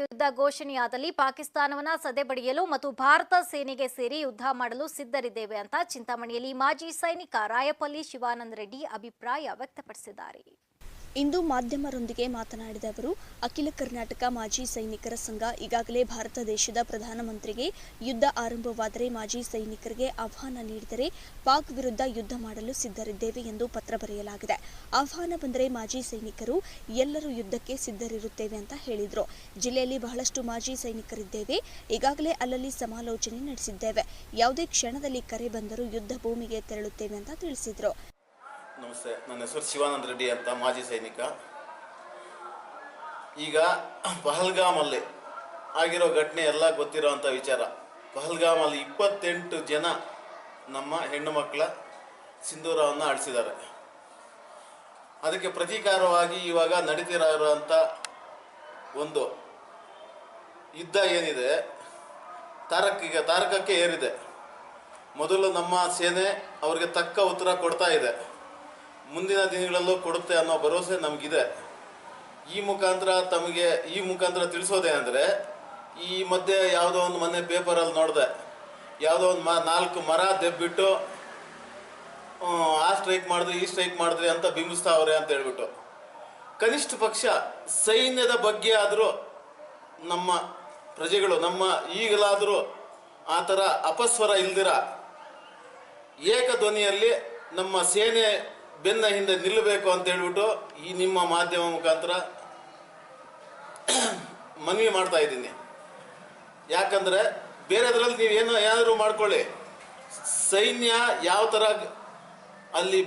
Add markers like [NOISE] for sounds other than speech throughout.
ಯುದ್ಧ ಘೋಷಣೆಯಾದಲ್ಲಿ ಪಾಕಿಸ್ತಾನವನ್ನ ಸದೆಬಡಿಯಲು ಮತ್ತು ಭಾರತ ಸೇನೆಗೆ ಸೇರಿ ಯುದ್ಧ ಮಾಡಲು ಸಿದ್ಧರಿದ್ದೇವೆ ಅಂತ ಚಿಂತಾಮಣಿಯಲ್ಲಿ ಮಾಜಿ ಸೈನಿಕ ರಾಯಪಲ್ಲಿ ಶಿವಾನಂದ ರೆಡ್ಡಿ ಅಭಿಪ್ರಾಯ ವ್ಯಕ್ತಪಡಿಸಿದ್ದಾರೆ. ಇಂದು ಮಾಧ್ಯಮರೊಂದಿಗೆ ಮಾತನಾಡಿದ ಅವರು, ಅಖಿಲ ಕರ್ನಾಟಕ ಮಾಜಿ ಸೈನಿಕರ ಸಂಘ ಈಗಾಗಲೇ ಭಾರತ ದೇಶದ ಪ್ರಧಾನಮಂತ್ರಿಗೆ ಯುದ್ಧ ಆರಂಭವಾದರೆ ಮಾಜಿ ಸೈನಿಕರಿಗೆ ಆಹ್ವಾನ ನೀಡಿದರೆ ಪಾಕ್ ವಿರುದ್ಧ ಯುದ್ಧ ಮಾಡಲು ಸಿದ್ಧರಿದ್ದೇವೆ ಎಂದು ಪತ್ರ ಬರೆಯಲಾಗಿದೆ. ಆಹ್ವಾನ ಬಂದರೆ ಮಾಜಿ ಸೈನಿಕರು ಎಲ್ಲರೂ ಯುದ್ಧಕ್ಕೆ ಸಿದ್ಧರಿರುತ್ತೇವೆ ಅಂತ ಹೇಳಿದರು. ಜಿಲ್ಲೆಯಲ್ಲಿ ಬಹಳಷ್ಟು ಮಾಜಿ ಸೈನಿಕರಿದ್ದೇವೆ. ಈಗಾಗಲೇ ಅಲ್ಲಲ್ಲಿ ಸಮಾಲೋಚನೆ ನಡೆಸಿದ್ದೇವೆ. ಯಾವುದೇ ಕ್ಷಣದಲ್ಲಿ ಕರೆ ಬಂದರೂ ಯುದ್ಧ ಭೂಮಿಗೆ ತೆರಳುತ್ತೇವೆ ಅಂತ ತಿಳಿಸಿದರು. ನಮಸ್ತೆ, ನನ್ನ ಹೆಸರು ಶಿವಾನಂದ ರೆಡ್ಡಿ ಅಂತ ಮಾಜಿ ಸೈನಿಕ. ಈಗ ಪಹಲ್ಗಾಮಲ್ಲಿ ಆಗಿರೋ ಘಟನೆ ಎಲ್ಲ ಗೊತ್ತಿರೋವಂಥ ವಿಚಾರ. ಪಹಲ್ಗಾಮಲ್ಲಿ ಇಪ್ಪತ್ತೆಂಟು ಜನ ನಮ್ಮ ಹೆಣ್ಣು ಮಕ್ಕಳ ಸಿಂಧೂರವನ್ನು ಆಡಿಸಿದ್ದಾರೆ. ಅದಕ್ಕೆ ಪ್ರತೀಕಾರವಾಗಿ ಇವಾಗ ನಡೀತಿರೋಂಥ ಒಂದು ಯುದ್ಧ ಏನಿದೆ ತಾರಕಿಗೆ ತಾರಕಕ್ಕೆ ಏರಿದೆ. ಮೊದಲು ನಮ್ಮ ಸೇನೆ ಅವರಿಗೆ ತಕ್ಕ ಉತ್ತರ ಕೊಡ್ತಾ ಇದೆ. ಮುಂದಿನ ದಿನಗಳಲ್ಲೂ ಕೊಡುತ್ತೆ ಅನ್ನೋ ಭರವಸೆ ನಮಗಿದೆ. ಈ ಮುಖಾಂತರ ತಮಗೆ, ಈ ಮುಖಾಂತರ ತಿಳಿಸೋದೇನೆಂದರೆ, ಈ ಮಧ್ಯೆ ಯಾವುದೋ ಒಂದು ಮೊನ್ನೆ ಪೇಪರಲ್ಲಿ ನೋಡಿದೆ, ಯಾವುದೋ ಒಂದು ಮ, ನಾಲ್ಕು ಮರ ದೆಬ್ಬಿಟ್ಟು, ಆ ಸ್ಟ್ರೈಕ್ ಮಾಡಿದ್ರಿ, ಈ ಸ್ಟ್ರೈಕ್ ಮಾಡಿದ್ರಿ ಅಂತ ಬಿಂಬಿಸ್ತಾವ್ರೆ ಅಂತ ಹೇಳ್ಬಿಟ್ಟು. ಕನಿಷ್ಠ ಪಕ್ಷ ಸೈನ್ಯದ ಬಗ್ಗೆ ಆದರೂ ನಮ್ಮ ಪ್ರಜೆಗಳು, ನಮ್ಮ ಈಗಲಾದರೂ ಆ ಥರ ಅಪಸ್ವರ ಇಲ್ದಿರ ಏಕಧ್ವನಿಯಲ್ಲಿ ನಮ್ಮ ಸೇನೆ ಬೆನ್ನ ಹಿಂದೆ ನಿಲ್ಲಬೇಕು ಅಂತ ಹೇಳ್ಬಿಟ್ಟು ಈ ನಿಮ್ಮ ಮಾಧ್ಯಮ ಮುಖಾಂತರ ಮನವಿ ಮಾಡ್ತಾ ಇದ್ದೀನಿ. ಯಾಕಂದ್ರೆ ಬೇರೆದ್ರಲ್ಲಿ ನೀವು ಏನೋ ಏನಾದರೂ ಮಾಡ್ಕೊಳ್ಳಿ. ಸೈನ್ಯ ಯಾವ ಥರ ಅಲ್ಲಿ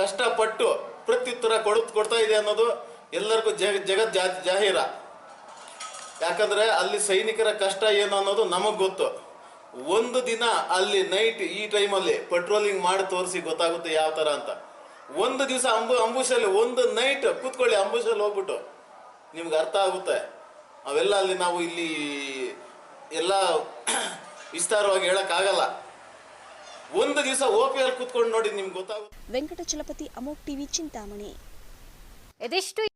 ಕಷ್ಟಪಟ್ಟು ಪ್ರತ್ಯುತ್ತರ ಕೊಡು ಕೊಡ್ತಾ ಇದೆ ಅನ್ನೋದು ಎಲ್ಲರಿಗೂ ಜಗ ಜಗತ್ ಜಾ ಜಾಹೀರ. ಯಾಕಂದ್ರೆ ಅಲ್ಲಿ ಸೈನಿಕರ ಕಷ್ಟ ಏನು ಅನ್ನೋದು ನಮಗೆ ಗೊತ್ತು. ಒಂದು ದಿನ ಅಲ್ಲಿ ನೈಟ್ ಈ ಟೈಮಲ್ಲಿ ಪೆಟ್ರೋಲಿಂಗ್ ಮಾಡಿ ತೋರಿಸಿ ಗೊತ್ತಾಗುತ್ತೆ ಯಾವ ಥರ ಅಂತ. ಒಂದು ದಿವಸ ಅಂಬು ಅಂಬುಶಲ್ಲಿ ಒಂದು ನೈಟ್ ಕೂತ್ಕೊಳ್ಳಿ ಅಂಬುಶಲ್ಲಿ ಹೋಗ್ಬಿಟ್ಟು. ನಿಮ್ಗೆ ಅರ್ಥ ಆಗುತ್ತೆ. ಅವೆಲ್ಲ ಅಲ್ಲಿ ನಾವು ಇಲ್ಲಿ ಎಲ್ಲ [CLEARS THROAT] ವಿಸ್ತಾರವಾಗಿ ಹೇಳೋಕ್ಕಾಗಲ್ಲ. ಒಂದು ದಿವಸ ಓಪಿಯಲ್ಲಿ ಕೂತ್ಕೊಂಡು ನೋಡಿ ನಿಮ್ಗೆ ಗೊತ್ತಾಗುತ್ತೆ. ವೆಂಕಟಚಲಪತಿ ಅಮೋಕ್ ಟಿವಿ ಚಿಂತಾಮಣಿ. ಇದಿಷ್ಟು